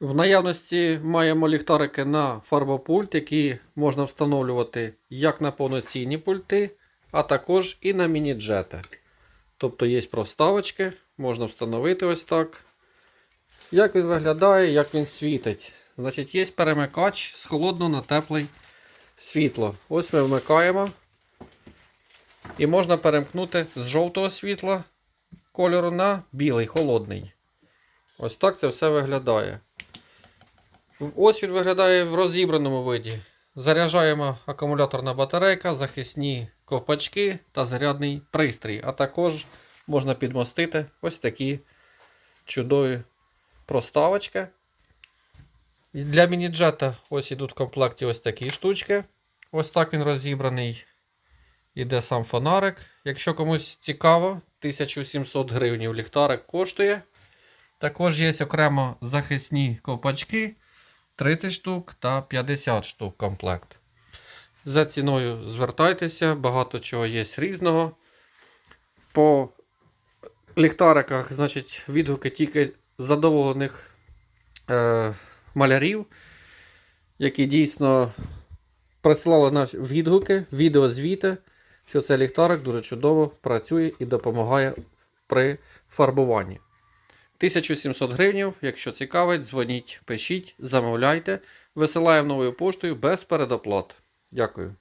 В наявності маємо ліхтарики на фарбопульт, які можна встановлювати як на повноцінні пульти, а також і на міні-джети. Тобто є проставочки, можна встановити ось так. Як він виглядає, як він світить. Значить, є перемикач з холодного на теплий світло. Ось ми вмикаємо. І можна перемкнути з жовтого світла кольору на білий, холодний. Ось так це все виглядає. Ось він виглядає в розібраному виді. Заряджаємо акумуляторна батарейка, захисні ковпачки та зарядний пристрій. А також можна підмостити ось такі чудові проставочки. І Для міні-джета ось ідуть в комплекті ось такі штучки. Ось так він розібраний. Іде сам фонарик. Якщо комусь цікаво, 1700 гривень ліхтарик коштує. Також є окремо захисні ковпачки 30 штук та 50 штук комплект. За ціною звертайтеся, багато чого є різного. По ліхтариках, значить, відгуки тільки задоволених е, малярів, які дійсно прислали наші відгуки, відеозвіти, що цей ліхтарик дуже чудово працює і допомагає при фарбуванні. 1700 гривень, якщо цікавить, дзвоніть, пишіть, замовляйте. Висилаємо новою поштою без передоплат. Дякую.